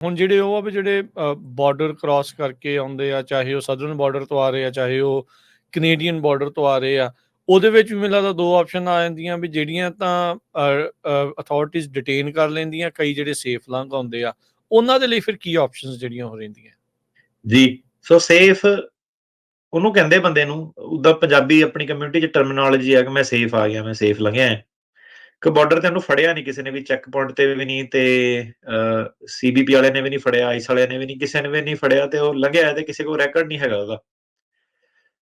ਹੁਣ ਜਿਹੜੇ ਉਹ ਆ ਵੀ ਜਿਹੜੇ ਬਾਰਡਰ ਕ੍ਰਾਸ ਕਰਕੇ ਆਉਂਦੇ ਆ, ਚਾਹੇ ਉਹ ਸਦਰਨ ਬਾਰਡਰ ਤੋਂ ਆ ਰਹੇ ਆ, ਚਾਹੇ ਉਹ ਕੈਨੇਡੀਅਨ ਬਾਰਡਰ ਤੋਂ ਆ ਰਹੇ ਆ, ਉਹਦੇ ਵਿੱਚ ਵੀ ਮੈਨੂੰ ਲੱਗਦਾ ਦੋ ਆਪਸ਼ਨ ਆ ਜਾਂਦੀਆਂ ਵੀ ਜਿਹੜੀਆਂ ਤਾਂ ਅਥਾਰਟੀਜ਼ ਡਿਟੇਨ ਕਰ ਲੈਂਦੀਆਂ, ਕਈ ਜਿਹੜੇ ਸੇਫ ਲੰਘ ਆਉਂਦੇ ਆ, ਉਹਨਾਂ ਦੇ ਲਈ ਫਿਰ ਕੀ ਆਪਸ਼ਨਸ ਜਿਹੜੀਆਂ ਹੋ ਰਹਿੰਦੀਆਂ ਜੀ, ਸੋ ਸੇਫ ਉਹਨੂੰ ਕਹਿੰਦੇ ਬੰਦੇ ਨੂੰ ਉਹਦਾ ਪੰਜਾਬੀ ਆਪਣੀ ਕਮਿਊਨਿਟੀ 'ਚ ਟਰਮੀਨੋਲੋਜੀ ਆ ਕਿ ਮੈਂ ਸੇਫ ਆ ਗਿਆ, ਮੈਂ ਸੇਫ ਲੰਘਿਆ ਹੈ। ਕਿ ਬਾਰਡਰ ਤੇ ਉਹਨੂੰ ਫੜਿਆ ਨਹੀਂ ਕਿਸੇ ਨੇ ਵੀ ਚੈੱਕ ਪੁਆਇੰਟ ਤੇ ਵੀ ਨਹੀਂ ਤੇ ਸੀਬੀਪੀ ਵਾਲੇ ਨੇ ਵੀ ਨਹੀਂ ਫੜਿਆ ਆਈਸ ਵਾਲਿਆਂ ਨੇ ਵੀ ਨਹੀਂ, ਕਿਸੇ ਨੇ ਵੀ ਨਹੀਂ ਫੜਿਆ ਤੇ ਉਹ ਲੰਘਿਆ ਤੇ ਕਿਸੇ ਕੋਲ ਰੈਕੋਰਡ ਨਹੀਂ ਹੈਗਾ ਉਹਦਾ।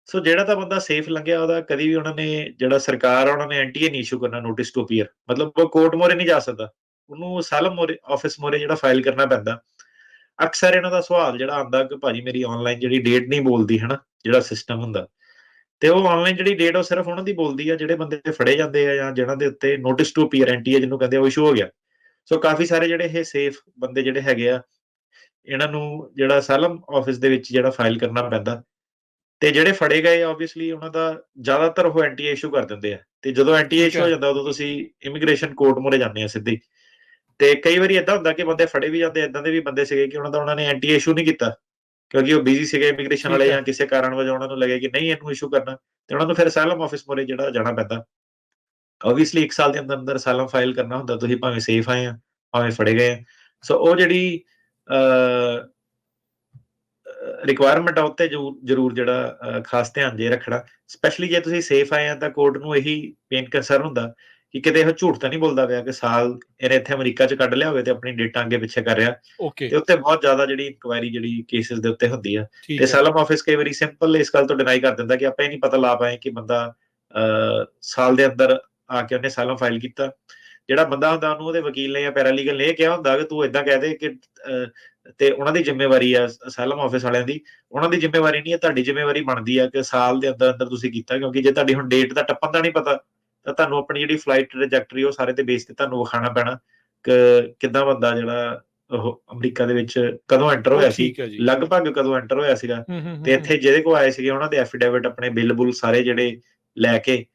ਸੋ ਜਿਹੜਾ ਤਾਂ ਬੰਦਾ ਸੇਫ ਲੰਘਿਆ ਉਹਦਾ, ਕਦੀ ਵੀ ਉਹਨਾਂ ਨੇ ਜਿਹੜਾ ਸਰਕਾਰ ਆ, ਉਹਨਾਂ ਨੇ ਐਂਟੀਐਨ ਇਸ਼ੂ ਕਰਨਾ ਨੋਟਿਸ ਟੂ ਅਪੀਅਰ ਮਤਲਬ ਉਹ ਕੋਰਟ ਮੋਰੇ ਨਹੀਂ ਜਾ ਸਕਦਾ। ਉਹਨੂੰ ਸਾਲਮ ਮੋਰੇ ਆਫਿਸ ਮੋਰੇ ਜਿਹੜਾ ਫਾਈਲ ਕਰਨਾ ਪੈਂਦਾ। ਅਕਸਰ ਇਹਨਾਂ ਦਾ ਸਵਾਲ ਜਿਹੜਾ ਆਉਂਦਾ ਕਿ ਭਾਜੀ ਮੇਰੀ ਆਨਲਾਈਨ ਜਿਹੜੀ ਡੇਟ ਨਹੀਂ ਬੋਲਦੀ, ਹਨਾ, ਜਿਹੜਾ ਸਿਸਟਮ ਹੁੰਦਾ। ਤੇ ਉਹ ਆਨਲਾਈਨ ਜਿਹੜੀ ਡੇਟ ਉਹ ਸਿਰਫ ਉਹਨਾਂ ਦੀ ਬੋਲਦੀ ਆ ਜਿਹੜੇ ਬੰਦੇ ਫੜੇ ਜਾਂਦੇ ਆ ਜਾਂ ਜਿਹਨਾਂ ਦੇ ਉੱਤੇ ਨੋਟਿਸ ਟੂ ਅਪੀਅਰ ਐਂਟੀ ਜਿਹਨੂੰ ਕਹਿੰਦੇ ਆ ਉਹ ਇਸ਼ੂ ਹੋ ਗਿਆ। ਸੋ ਕਾਫੀ ਸਾਰੇ ਜਿਹੜੇ ਇਹ ਸੇਫ ਬੰਦੇ ਜਿਹੜੇ ਹੈਗੇ ਆ ਇਹਨਾਂ ਨੂੰ ਜਿਹੜਾ ਸਾਲਮ ਆਫਿਸ ਦੇ ਵਿੱਚ ਜਿਹੜਾ ਫਾਈਲ ਕਰਨਾ ਪੈਂਦਾ। ਤੇ ਜਿਹੜੇ ਫੜੇ ਗਏ ਆਬਵੀਅਸਲੀ ਉਹਨਾਂ ਦਾ ਜ਼ਿਆਦਾਤਰ ਉਹ ਐਂਟੀ ਇਸ਼ੂ ਕਰ ਦਿੰਦੇ ਆ। ਤੇ ਜਦੋਂ ਐਂਟੀ ਇਸ਼ੂ ਹੋ ਜਾਂਦਾ ਉਦੋਂ ਤੁਸੀਂ ਇਮੀਗ੍ਰੇਸ਼ਨ ਕੋਰਟ ਮੋਰੇ ਜਾਂਦੇ ਆ ਸਿੱਧੀ। ਤੇ ਕਈ ਵਾਰੀ ਇਦਾਂ ਹੁੰਦਾ ਕਿ ਬੰਦੇ ਫੜੇ ਵੀ ਜਾਂਦੇ ਇਦਾਂ ਦੇ ਵੀ ਬੰਦੇ ਸੀਗੇ ਕਿ ਉਹਨਾਂ ਦਾ ਉਹਨਾਂ ਨੇ ਐਂਟੀ ਇਸ਼ੂ ਨਹੀਂ ਕੀਤਾ। ਕਿਉਂਕਿ ਉਹ ਬਿਜ਼ੀ ਸੀਗੇ ਇਮੀਗ੍ਰੇਸ਼ਨ ਵਾਲੇ ਜਾਂ ਕਿਸੇ ਕਾਰਨ ਵਜੋਂ ਉਹਨਾਂ ਨੂੰ ਲੱਗੇ ਕਿ ਨਹੀਂ ਇਹਨੂੰ ਇਸ਼ੂ ਕਰਨਾ ਤੇ ਉਹਨਾਂ ਨੂੰ ਫਿਰ ਅਸਾਈਲਮ ਆਫਿਸ ਮੋਰੇ ਜਿਹੜਾ ਜਾਣਾ ਪੈਂਦਾ। ਆਬਵੀਅਸਲੀ 1 ਸਾਲ ਦੇ ਅੰਦਰ ਅੰਦਰ ਅਸਾਈਲਮ ਫਾਈਲ ਕਰਨਾ ਹੁੰਦਾ ਤੁਸੀਂ ਭਾਵੇਂ ਸੇਫ ਆਏ ਆ ਭਾਵੇਂ ਫੜੇ ਗਏ ਸੋ ਉਹ ਜਿਹੜੀ ਰਿਕੁਆਇਰਮੈਂਟ ਆ ਉੱਤੇ ਜ਼ਰੂਰ ਜਿਹੜਾ ਖਾਸ ਧਿਆਨ ਜੇ ਰੱਖਣਾ। ਸਪੈਸ਼ਲੀ ਜੇ ਤੁਸੀਂ ਸੇਫ ਆਏ ਆ ਤਾਂ ਕੋਰਟ ਨੂੰ ਇਹੀ ਮੇਨ ਕੰਸਰਨ ਹੁੰਦਾ ਕਿ ਕਿਤੇ ਇਹ ਝੂਠ ਤਾਂ ਨਹੀਂ ਬੋਲਦਾ ਪਿਆ ਕਿ ਸਾਲ ਇਹਨੇ ਇੱਥੇ ਅਮਰੀਕਾ 'ਚ ਕੱਢ ਲਿਆ ਹੋਵੇ ਤੇ ਆਪਣੀ ਡੇਟਾ ਅੱਗੇ ਪਿੱਛੇ ਕਰ ਰਿਹਾ। ਤੇ ਉੱਤੇ ਬਹੁਤ ਜ਼ਿਆਦਾ ਜਿਹੜੀ ਇਨਕੁਆਇਰੀ ਜਿਹੜੀ ਕੇਸਿਸ ਦੇ ਉੱਤੇ ਹੁੰਦੀ ਆ। ਤੇ ਸਾਲਮ ਆਫਿਸ ਕਈ ਵਾਰੀ ਸਿੰਪਲ ਇਸ ਗੱਲ ਤੋਂ ਡਿਨਾਈ ਕਰ ਦਿੰਦਾ ਕਿ ਆਪਾਂ ਇਹ ਨਹੀਂ ਪਤਾ ਲਾ ਪਾਏ ਕਿ ਬੰਦਾ ਸਾਲ ਦੇ ਅੰਦਰ ਆ ਕੇ ਉਹਨੇ ਸਾਲਮ ਫਾਈਲ ਕੀਤਾ। ਜਿਹੜਾ ਬੰਦਾ ਹੁੰਦਾ ਉਹਨੂੰ ਉਹਦੇ ਵਕੀਲ ਨੇ ਜਾਂ ਪੈਰਾਲੀਗਲ ਨੇ ਇਹ ਕਿਹਾ ਹੁੰਦਾ ਕਿ ਤੂੰ ਇਦਾਂ ਕਹਿ ਦੇ ਕਿ ਤੇ ਉਹਨਾਂ ਦੀ ਜ਼ਿੰਮੇਵਾਰੀ ਆ ਅਸਾਈਲਮ ਆਫਿਸ ਵਾਲਿਆਂ ਦੀ। ਉਹਨਾਂ ਦੀ ਜ਼ਿੰਮੇਵਾਰੀ ਨਹੀਂ ਹੈ ਤੁਹਾਡੀ ਜ਼ਿੰਮੇਵਾਰੀ ਬਣਦੀ ਆ ਕਿ ਸਾਲ ਦੇ ਅੰਦਰ ਅੰਦਰ ਤੁਸੀਂ ਕੀਤਾ ਕਿਉਂਕਿ ਜੇ ਤੁਹਾਡੀ ਹੁਣ ਡੇਟ ਦਾ ਟੱਪਣ ਦਾ ਨਹੀਂ ਪਤਾ ਤਾਂ ਤੁਹਾਨੂੰ ਆਪਣੀ ਜਿਹੜੀ ਫਲਾਈਟ ਟ੍ਰੈਜੈਕਟਰੀ ਉਹ ਸਾਰੇ ਤੇ ਬੇਸ ਤੇ ਤੁਹਾਨੂੰ ਵਿਖਾਣਾ ਪੈਣਾ ਕਿ ਕਿੱਦਾਂ ਬੰਦਾ ਜਿਹੜਾ ਉਹ ਅਮਰੀਕਾ ਦੇ ਵਿੱਚ ਕਦੋਂ ਐਂਟਰ ਹੋਇਆ ਸੀ? ਲਗਭਗ ਕਦੋਂ ਐਂਟਰ ਹੋਇਆ ਸੀਗਾ? ਤੇ ਇੱਥੇ ਜਿਹਦੇ ਕੋ ਆਏ ਸੀਗੇ ਉਹਨਾਂ ਦੇ ਐਫੀਡੇਵਿਟ ਆਪਣੇ ਬਿੱਲ ਬੁੱਲ ਸਾਰੇ ਜਿਹੜੇ ਲੈ ਕੇ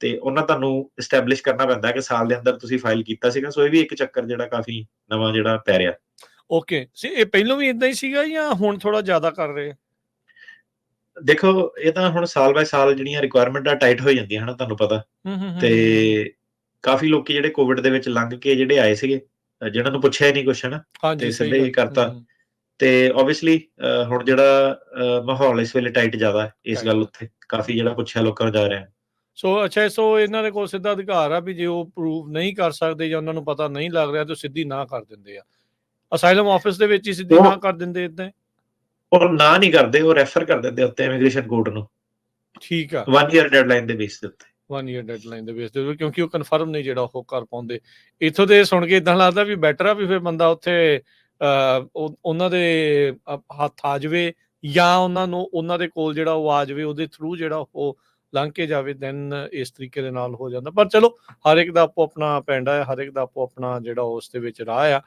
ਤੇ ਉਹਨਾਂ ਤੁਹਾਨੂੰ ਐਸਟੈਬਲਿਸ਼ ਕਰਨਾ ਪੈਂਦਾ ਕਿ ਸਾਲ ਦੇ ਅੰਦਰ ਤੁਸੀਂ ਫਾਈਲ ਕੀਤਾ ਸੀਗਾ। ਸੋ ਇਹ ਵੀ ਇੱਕ ਚੱਕਰ ਜਿਹੜਾ ਕਾਫੀ ਨਵਾਂ ਜਿਹੜਾ ਪੈ ਰਿਹਾ। ਓਕੇ ਸੀ ਇਹ ਪਹਿਲਾਂ ਵੀ ਇਦਾਂ ਹੀ ਸੀਗਾ ਜਾਂ ਹੁਣ ਥੋੜਾ ਜ਼ਿਆਦਾ ਕਰ ਰਹੇ ਦੇਖੋ ਇਹ ਤਾਂ ਹੁਣ ਸਾਲ ਬਾਏ ਸਾਲ ਜਿਹੜੀਆਂ ਰਿਕੁਆਇਰਮੈਂਟਾਂ ਟਾਈਟ ਹੋ ਜਾਂਦੀਆਂ ਹਨਾ ਤੁਹਾਨੂੰ ਪਤਾ। ਤੇ ਕਾਫੀ ਲੋਕੀ ਜਿਹੜੇ ਕੋਵਿਡ ਦੇ ਵਿੱਚ ਲੰਘ ਕੇ ਜਿਹੜੇ ਆਏ ਸੀਗੇ ਜਿਨ੍ਹਾਂ ਨੂੰ ਪੁੱਛਿਆ ਨਹੀਂ ਕੁਛ ਹਨਾ। ਤੇ ਸਿੱਧੇ ਹੀ ਕਰਤਾ। ਤੇ ਆਬਵੀਅਸਲੀ ਹੁਣ ਜਿਹੜਾ ਮਾਹੌਲ ਇਸ ਵੇਲੇ ਟਾਈਟ ਜ਼ਿਆਦਾ ਹੈ ਇਸ ਗੱਲ ਉੱਤੇ। ਕਾਫੀ ਜਿਹੜਾ ਪੁੱਛਿਆ ਲੋਕਾਂ ਨੂੰ ਜਾ ਰਿਹਾ। ਸੋ ਅੱਛਾ ਸੋ ਇਹਨਾਂ ਦੇ ਕੋਲ ਸਿੱਧਾ ਅਧਿਕਾਰ ਆ ਵੀ ਜੇ ਉਹ ਪ੍ਰੂਵ ਨਹੀਂ ਕਰ ਸਕਦੇ ਜਾਂ ਉਹਨਾਂ ਨੂੰ ਪਤਾ ਨਹੀਂ ਲੱਗ ਰਿਹਾ ਤਾਂ ਸਿੱਧੀ ਨਾ ਕਰ ਦਿੰਦੇ ਆ। ਅਸਾਈਲਮ ਆਫਿਸ ਦੇ ਵਿੱਚ ਹੀ ਸਿੱਧੀ ਨਾ ਕਰ ਦਿੰਦੇ ਇਦਾਂ ਉਹ ਨਾ ਨਹੀਂ ਕਰਦੇ ਉਹ ਰੈਫਰ ਕਰ ਦਿੰਦੇ ਉੱਤੇ ਇਮੀਗ੍ਰੇਸ਼ਨ ਕੋਰਟ ਨੂੰ। ਠੀਕ ਆ। 1 ਇਅਰ ਡੈਡਲਾਈਨ ਦੇ ਬੇਸ ਤੇ ਉੱਤੇ। 1 ਇਅਰ ਡੈਡਲਾਈਨ ਦੇ ਬੇਸ ਤੇ ਕਿਉਂਕਿ ਉਹ ਕਨਫਰਮ ਨਹੀਂ ਜਿਹੜਾ ਉਹ ਕਰ ਪਾਉਂਦੇ। ਇਥੋਂ ਦੇ ਸੁਣ ਕੇ ਇਦਾਂ ਲੱਗਦਾ ਵੀ ਬੈਟਰ ਆ ਵੀ ਫਿਰ ਬੰਦਾ ਉੱਥੇ ਉਹਨਾਂ ਦੇ ਹੱਥ ਆ ਜਾਵੇ ਜਾਂ ਉਹਨਾਂ ਨੂੰ ਉਹਨਾਂ ਦੇ ਕੋਲ ਜਿਹੜਾ ਉਹ ਆ ਜਾਵੇ ਉਹਦੇ ਥਰੂ ਜਿਹੜਾ ਉਹ ਲੰਘ ਕੇ ਜਾਵੇ ਦੈਨ ਇਸ ਤਰੀਕੇ ਦੇ ਨਾਲ ਹੋ ਜਾਂਦਾ। ਪਰ ਚਲੋ ਹਰ ਇੱਕ ਦਾ ਆਪੋ ਆਪਣਾ ਪੈਂਡਾ ਹੈ ਹਰ ਇੱਕ ਦਾ ਆਪੋ ਆਪਣਾ ਜਿਹੜਾ ਉਸ ਦੇ ਵਿੱਚ ਰਾਹ ਆ।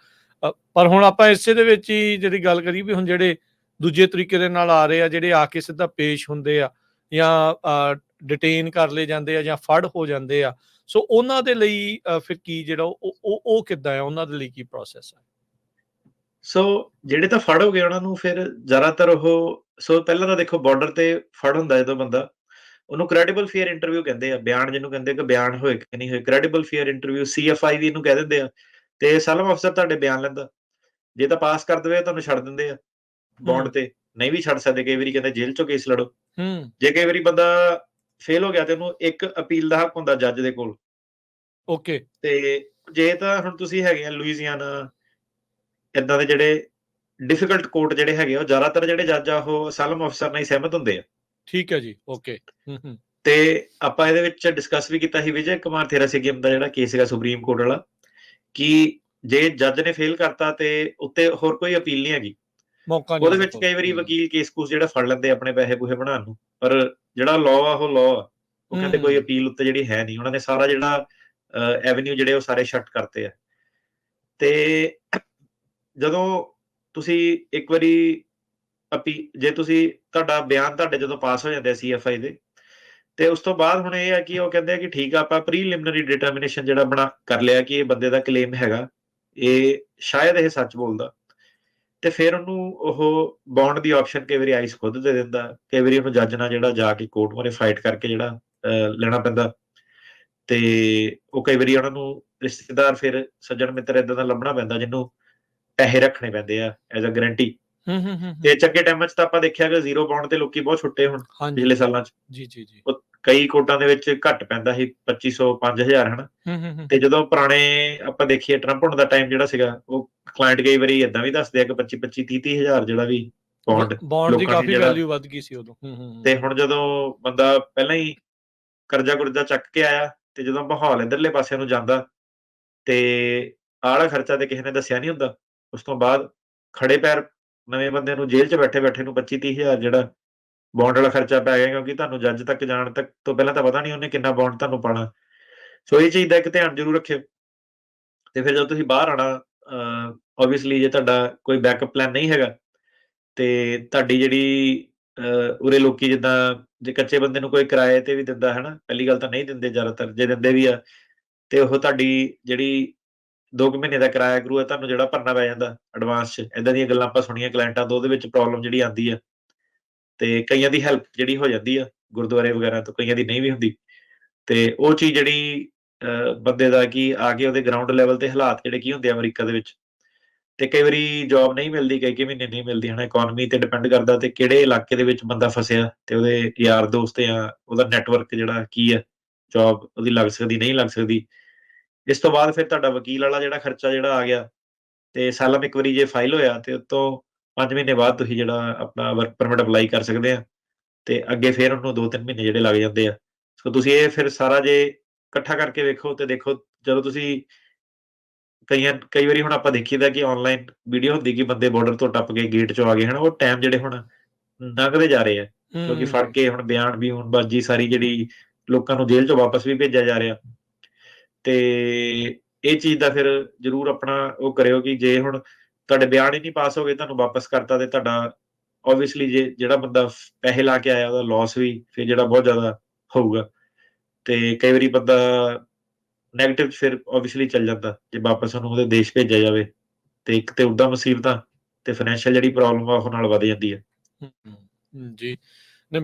ਪਰ ਹੁਣ ਆਪਾਂ ਇਸੇ ਦੇ ਵਿੱਚ ਹੀ ਜਿਹੜੀ ਗੱਲ ਕਰੀ ਵੀ ਹੁਣ ਜਿਹੜੇ ਦੂਜੇ ਤਰੀਕੇ ਦੇ ਨਾਲ ਆ ਰਹੇ ਆ, ਜਿਹੜੇ ਆ ਕੇ ਸਿੱਧਾ ਪੇਸ਼ ਹੁੰਦੇ ਆ ਜਾਂ ਡਿਟੇਨ ਕਰ ਲਏ ਜਾਂਦੇ ਆ ਜਾਂ ਫੜ ਹੋ ਜਾਂਦੇ ਆ। ਸੋ ਉਹਨਾਂ ਦੇ ਲਈ ਫਿਰ ਕੀ ਜਿਹੜਾ ਉਹ ਉਹ ਕਿੱਦਾਂ ਆ? ਉਹਨਾਂ ਦੇ ਲਈ ਕੀ ਪ੍ਰੋਸੈਸ ਹੈ ਸੋ ਜਿਹੜੇ ਤਾਂ ਫੜ ਹੋ ਗਏ ਉਹਨਾਂ ਨੂੰ ਫਿਰ ਜ਼ਿਆਦਾਤਰ ਉਹ, ਸੋ ਪਹਿਲਾਂ ਤਾਂ ਦੇਖੋ ਬਾਰਡਰ ਤੇ ਫੜ ਹੁੰਦਾ ਜਦੋਂ ਬੰਦਾ, ਉਹਨੂੰ ਕ੍ਰੈਡੀਬਲ ਫੀਅਰ ਇੰਟਰਵਿਊ ਕਹਿੰਦੇ ਆ, ਬਿਆਨ ਜਿਹਨੂੰ ਕਹਿੰਦੇ ਕਿ ਬਿਆਨ ਹੋਏ ਕਿ ਨਹੀਂ ਹੋਏ ਕ੍ਰੈਡੀਬਲ ਫੀਅਰ ਇੰਟਰਵਿਊ ਸੀਐਫਆਈ ਵੀ ਇਹਨੂੰ ਕਹਿ ਦਿੰਦੇ ਆ, ਤੇ ਸਾਲਮ ਅਫਸਰ ਤੁਹਾਡੇ ਬਿਆਨ ਲੈਂਦਾ, ਜੇ ਤਾਂ ਪਾਸ ਕਰ ਦਵੇ ਤੁਹਾਨੂੰ ਛੱਡ ਦਿੰਦੇ ਆ। ਬੌਂਡ ਤੇ ਨਹੀਂ ਵੀ ਛੱਡ ਸਕਦੇ ਕਈ ਵਾਰੀ ਕਹਿੰਦੇ ਜੇਲ੍ਹ ਚੋਂ ਕੇਸ ਲੜੋ। ਹੂੰ। ਜੇ ਕਈ ਵਾਰੀ ਬੰਦਾ ਫੇਲ ਹੋ ਗਿਆ ਤੇ ਉਹਨੂੰ ਇੱਕ ਅਪੀਲ ਦਾ ਹੱਕ ਹੁੰਦਾ ਜੱਜ ਦੇ ਕੋਲ। ਓਕੇ। ਤੇ ਜੇ ਤਾਂ ਹੁਣ ਤੁਸੀਂ ਹੈਗੇ ਆ ਲੁਈਜ਼ੀਆਨਾ ਇਦਾਂ ਦੇ ਜਿਹੜੇ ਡਿਫਿਕਲਟ ਕੋਰਟ ਜਿਹੜੇ ਹੈਗੇ ਉਹ ਜ਼ਿਆਦਾਤਰ ਜਿਹੜੇ ਜੱਜ ਆ ਉਹ ਅਸਾਲਮ ਅਫਸਰ ਨਾਲ ਹੀ ਸਹਿਮਤ ਹੁੰਦੇ ਆ। ਠੀਕ ਹੈ ਜੀ ਓਕੇ। ਹੂੰ ਹੂੰ। ਤੇ ਆਪਾਂ ਇਹਦੇ ਵਿੱਚ ਡਿਸਕਸ ਵੀ ਕੀਤਾ ਸੀ ਵਿਜੇ ਕੁਮਾਰ ਥੇਰਾਸਿਗਮ ਦਾ ਜਿਹੜਾ ਕੇਸ ਹੈਗਾ ਸੁਪਰੀਮ ਕੋਰਟ ਵਾਲਾ ਕਿ ਜੇ ਜੱਜ ਨੇ ਫੇਲ ਕਰਤਾ ਤੇ ਉੱਤੇ ਹੋਰ ਕੋਈ ਅਪੀਲ ਨਹੀਂ ਹੈਗੀ। ਮੌਕਾ ਨਹੀਂ ਉਹਦੇ ਵਿੱਚ ਕਈ ਵਾਰੀ ਵਕੀਲ ਕੇਸ ਕੂਸ ਜਿਹੜਾ ਫੜ ਲੈਂਦੇ ਆਪਣੇ ਪੈਸੇ ਪੂਹੇ ਬਣਾਉਣ ਨੂੰ ਪਰ ਜਿਹੜਾ ਲਾਅ ਆ ਉਹ ਲਾਅ ਆ। ਉਹ ਕਹਿੰਦੇ ਕੋਈ ਅਪੀਲ ਉੱਤੇ ਜਿਹੜੀ ਹੈ ਨਹੀਂ। ਉਹਨਾਂ ਨੇ ਸਾਰਾ ਜਿਹੜਾ ਐਵਨਿਊ ਜਿਹੜੇ ਉਹ ਸਾਰੇ ਸ਼ਟ ਕਰਤੇ ਆ। ਤੇ ਜਦੋਂ ਤੁਸੀਂ ਇੱਕ ਵਾਰੀ ਅਪੀ ਜੇ ਤੁਸੀਂ ਤੁਹਾਡਾ ਬਿਆਨ ਤੁਹਾਡੇ ਜਦੋਂ ਪਾਸ ਹੋ ਜਾਂਦੇ ਸੀਐਫਆਈ ਦੇ ਤੇ ਉਸ ਤੋਂ ਬਾਅਦ ਹੁਣ ਇਹ ਹੈ ਕਿ ਉਹ ਕਹਿੰਦੇ ਆ ਕਿ ਠੀਕ ਆ ਆਪਾਂ ਪ੍ਰੀਲਿਮਿਨਰੀ ਡਿਟਰਮੀਨੇਸ਼ਨ ਜਿਹੜਾ ਬਣਾ ਕਰ ਲਿਆ ਕਿ ਇਹ ਬੰਦੇ ਦਾ ਕਲੇਮ ਹੈਗਾ। ਇਹ ਸ਼ਾਇਦ ਇਹ ਸੱਚ ਬੋਲਦਾ। ਤੇ ਫਿਰ ਉਹਨੂੰ ਉਹ ਬੌਂਡ ਦੀ ਆਪਸ਼ਨ ਕਈ ਵਾਰੀ ਆਈਸ ਖੁਦ ਦੇ ਦਿੰਦਾ ਕਈ ਵਾਰੀ ਉਹਨੂੰ ਜੱਜ ਨਾਲ ਜਿਹੜਾ ਜਾ ਕੇ ਕੋਰਟ ਮੂਹਰੇ ਫਾਈਟ ਕਰਕੇ ਜਿਹੜਾ ਲੈਣਾ ਪੈਂਦਾ। ਤੇ ਉਹ ਕਈ ਵਾਰੀ ਉਹਨਾਂ ਨੂੰ ਰਿਸ਼ਤੇਦਾਰ ਫਿਰ ਸੱਜਣ ਮਿੱਤਰ ਇਦਾਂ ਦਾ ਲੱਭਣਾ ਪੈਂਦਾ ਜਿਹਨੂੰ ਪੈਸੇ ਰੱਖਣੇ ਪੈਂਦੇ ਆ ਐਜ਼ ਅ ਗਾਰੰਟੀ ਹੂੰ ਹੂੰ ਹੂੰ ਤੇ ਚੰਗੇ ਟਾਈਮਾਂ 'ਚ ਤਾਂ ਆਪਾਂ ਦੇਖਿਆ ਕਿ ਜ਼ੀਰੋ ਬੌਂਡ ਤੇ ਲੋਕੀ ਬਹੁਤ ਛੁੱਟੇ ਹੁਣ ਪਿਛਲੇ ਸਾਲਾਂ 'ਚ। ਜੀ ਜੀ ਜੀ। ਕਈ ਕੋਟਾਂ ਦੇ ਵਿੱਚ ਘੱਟ ਪੈਂਦਾ ਸੀ 2500 5000 ਹਨਾ। ਹੂੰ ਹੂੰ ਹੂੰ। ਤੇ ਜਦੋਂ ਪੁਰਾਣੇ ਆਪਾਂ ਦੇਖੀਏ ਟਰੰਪ ਹੁਣ ਦਾ ਟਾਈਮ ਜਿਹੜਾ ਸੀਗਾ ਉਹ ਕਲਾਇੰਟ ਕਈ ਵਾਰੀ ਇਦਾਂ ਵੀ ਦੱਸਦੇ ਆ ਕਿ 25 25 30 ਹਜ਼ਾਰ ਜਿਹੜਾ ਵੀ ਬੌਂਡ ਬੌਂਡ ਦੀ ਕਾਫੀ ਵੈਲਿਊ ਵੱਧ ਗਈ ਸੀ ਉਦੋਂ। ਹੂੰ ਹੂੰ। ਤੇ ਹੁਣ ਜਦੋਂ ਬੰਦਾ ਪਹਿਲਾਂ ਹੀ ਕਰਜ਼ਾ ਕੁਰਜ਼ਾ ਚੱਕ ਕੇ ਆਇਆ ਤੇ ਜਦੋਂ ਮਾਹੌਲ ਇਧਰਲੇ ਪਾਸੇ ਨੂੰ ਜਾਂਦਾ ਤੇ ਆਲਾ ਖਰਚਾ ਤੇ ਕਿਸੇ ਨੇ ਦੱਸਿਆ ਨਹੀਂ ਹੁੰਦਾ ਉਸ ਤੋਂ ਬਾਅਦ ਖੜੇ ਪੈਰ ਨਵੇਂ ਬੰਦੇ ਨੂੰ ਜੇਲ੍ਹ 'ਚ ਬੈਠੇ ਬੈਠੇ ਨੂੰ 25 30 ਹਜ਼ਾਰ ਜਿਹੜਾ ਬੌਂਡ ਵਾਲਾ ਖਰਚਾ ਪੈ ਗਿਆ ਕਿਉਂਕਿ ਤੁਹਾਨੂੰ ਜੱਜ ਤੱਕ ਜਾਣ ਤੱਕ ਤੋਂ ਪਹਿਲਾਂ ਤਾਂ ਪਤਾ ਨਹੀਂ ਉਹਨੇ ਕਿੰਨਾ ਬੌਂਡ ਤੁਹਾਨੂੰ ਪਾਣਾ। ਸੋ ਇਹ ਚੀਜ਼ ਦਾ ਇੱਕ ਧਿਆਨ ਜ਼ਰੂਰ ਰੱਖਿਓ। ਤੇ ਫਿਰ ਜਦੋਂ ਤੁਸੀਂ ਬਾਹਰ ਆਣਾ ਆਬਵੀਅਸਲੀ ਜੇ ਤੁਹਾਡਾ ਕੋਈ ਬੈਕਅਪ ਪਲਾਨ ਨਹੀਂ ਹੈਗਾ, ਤੇ ਤੁਹਾਡੀ ਜਿਹੜੀ ਉਰੇ ਲੋਕੀ ਜਿੱਦਾਂ, ਜੇ ਕੱਚੇ ਬੰਦੇ ਨੂੰ ਕੋਈ ਕਿਰਾਏ ਤੇ ਵੀ ਦਿੰਦਾ ਹੈ ਨਾ ਪਹਿਲੀ ਗੱਲ ਤਾਂ ਨਹੀਂ ਦਿੰਦੇ ਜ਼ਿਆਦਾਤਰ, ਜੇ ਦਿੰਦੇ ਵੀ ਆ, ਤੇ ਉਹ ਤੁਹਾਡੀ ਜਿਹੜੀ 2 ਮਹੀਨੇ ਦਾ ਕਿਰਾਇਆ ਕਰੂ ਹੈ ਤੁਹਾਨੂੰ ਜਿਹੜਾ ਭਰਨਾ ਪੈ ਜਾਂਦਾ ਐਡਵਾਂਸ 'ਚ ਇਦਾਂ ਦੀਆਂ ਗੱਲਾਂ ਆਪਾਂ ਸੁਣੀਆਂ ਕਲਾਇੰਟਾਂ ਤੋਂ ਉਹਦੇ ਵਿੱਚ ਪ੍ਰੋਬਲਮ ਜਿਹੜੀ ਆਉਂਦੀ ਆ, ਤੇ ਕਈਆਂ ਦੀ ਹੈਲਪ ਜਿਹੜੀ ਹੋ ਜਾਂਦੀ ਆ, ਗੁਰਦੁਆਰੇ ਵਗੈਰਾ ਤੋਂ ਕਈਆਂ ਦੀ ਨਹੀਂ ਵੀ ਹੁੰਦੀ, ਤੇ ਉਹ ਚੀਜ਼ ਜਿਹੜੀ ਬੰਦੇ ਦਾ ਕਿ ਆ ਕੇ ਉਹਦੇ ਗਰਾਊਂਡ ਲੈਵਲ ਤੇ ਹਾਲਾਤ ਜਿਹੜੇ ਕੀ ਹੁੰਦੇ ਆ ਅਮਰੀਕਾ ਦੇ ਵਿੱਚ। ਤੇ ਕਈ ਵਾਰੀ ਜੌਬ ਨਹੀਂ ਮਿਲਦੀ, ਕਈ ਕਈ ਮਹੀਨੇ ਨਹੀਂ ਮਿਲਦੀ, ਹਨਾ ਇਕਨੋਮੀ ਤੇ ਡਿਪੈਂਡ ਕਰਦਾ ਤੇ ਕਿਹੜੇ ਇਲਾਕੇ ਦੇ ਵਿੱਚ ਬੰਦਾ ਫਸਿਆ ਤੇ ਉਹਦੇ ਯਾਰ ਦੋਸਤ ਜਾਂ ਉਹਦਾ ਨੈਟਵਰਕ ਜਿਹੜਾ ਕੀ ਹੈ ਜੌਬ ਉਹਦੀ ਲੱਗ ਸਕਦੀ, ਨਹੀਂ ਲੱਗ ਸਕਦੀ। ਇਸ ਤੋਂ ਬਾਅਦ ਫਿਰ ਤੁਹਾਡਾ ਵਕੀਲ ਵਾਲਾ ਜਿਹੜਾ ਖਰਚਾ ਜਿਹੜਾ ਆ ਗਿਆ ਤੇ ਸਾਲਮ ਇੱਕ ਵਾਰੀ ਜੇ ਫਾਈਲ ਹੋਇਆ ਤੇ ਉਸ ਤੋਂ 5 ਮਹੀਨੇ ਬਾਅਦ ਤੁਸੀਂ ਜਿਹੜਾ ਆਪਣਾ ਵਰਕ ਪਰਮਿਟ ਅਪਲਾਈ ਕਰ ਸਕਦੇ ਆ ਤੇ ਅੱਗੇ ਫਿਰ ਉਹਨੂੰ 2-3 ਮਹੀਨੇ ਜਿਹੜੇ ਲੱਗ ਜਾਂਦੇ ਆ। ਸੋ ਤੁਸੀਂ ਇਹ ਫਿਰ ਸਾਰਾ ਜੇ ਇਕੱਠਾ ਕਰਕੇ ਵੇਖੋ ਤੇ ਦੇਖੋ ਜਦੋਂ ਤੁਸੀਂ ਕਈਆਂ ਕਈ ਵਾਰੀ ਹੁਣ ਆਪਾਂ ਦੇਖੀਦਾ ਕਿ ਆਨਲਾਈਨ ਵੀਡੀਓ ਹੁੰਦੀ ਕਿ ਬੰਦੇ ਬਾਰਡਰ ਤੋਂ ਟੱਪ ਕੇ ਗੇਟ 'ਚੋਂ ਆ ਗਏ ਹਨ ਉਹ ਟਾਈਮ ਜਿਹੜੇ ਹੁਣ ਲੰਘਦੇ ਜਾ ਰਹੇ ਆ ਕਿਉਂਕਿ ਫੜ ਕੇ ਹੁਣ ਬਿਆਨ ਵੀ ਹੁਣ ਬਾਜੀ ਸਾਰੀ ਜਿਹੜੀ ਲੋਕਾਂ ਨੂੰ ਜੇਲ੍ਹ 'ਚੋਂ ਵਾਪਸ ਵੀ ਭੇਜਿਆ ਜਾ ਰਿਹਾ। ਤੇ ਇਹ ਚੀਜ਼ ਦਾ ਫਿਰ ਜਰੂਰ ਆਪਣਾ ਉਹ ਕਰਿਓ ਕਿ ਜੇ ਹੁਣ ਤੁਹਾਡੇ ਬਿਆਨ ਹੀ ਨਹੀਂ ਪਾਸ ਹੋ ਗਏ ਤੁਹਾਨੂੰ ਵਾਪਸ ਕਰਤਾ ਤੇ ਤੁਹਾਡਾ ਆਬਵੀਅਸਲੀ ਜੇ ਜਿਹੜਾ ਬੰਦਾ ਪੈਸੇ ਲਾ ਕੇ ਆਇਆ ਉਹਦਾ ਲਾਸ ਵੀ ਫਿਰ ਜਿਹੜਾ ਬਹੁਤ ਜ਼ਿਆਦਾ ਹੋਊਗਾ। ਤੇ ਕਈ ਵਾਰੀ ਬੰਦਾ ਨੈਗੇਟਿਵ ਫਿਰ ਆਬਵੀਅਸਲੀ ਚੱਲ ਜਾਂਦਾ, ਜੇ ਵਾਪਸ ਉਹਨੂੰ ਉਹਦੇ ਦੇਸ਼ ਭੇਜਿਆ ਜਾਵੇ, ਤੇ ਇੱਕ ਤੇ ਉਦਾਂ ਮੁਸੀਬਤਾਂ, ਤੇ ਫਾਈਨੈਂਸ਼ੀਅਲ ਜਿਹੜੀ ਪ੍ਰੋਬਲਮ ਆ ਉਹ ਨਾਲ ਵਧ ਜਾਂਦੀ ਹੈ, ਜੀ।